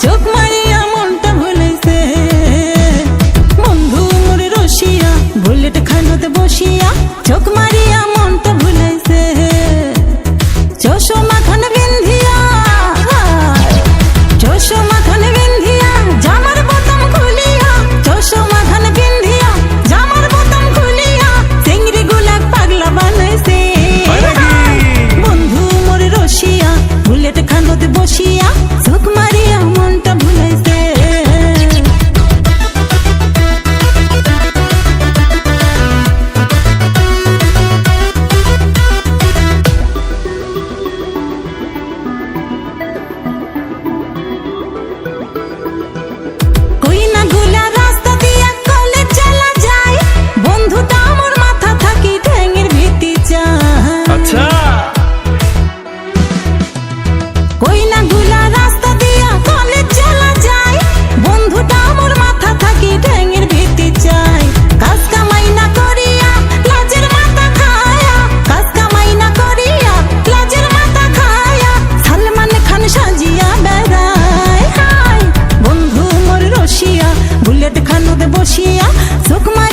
চোখ মারিয়া মনটা ভুলেছে বন্ধু মোরে রসিয়া, বুলেট খানোতে বসিয়া চোখ মারিয়া মনটা ভুলেছে চশমা বসিয়া সুখমা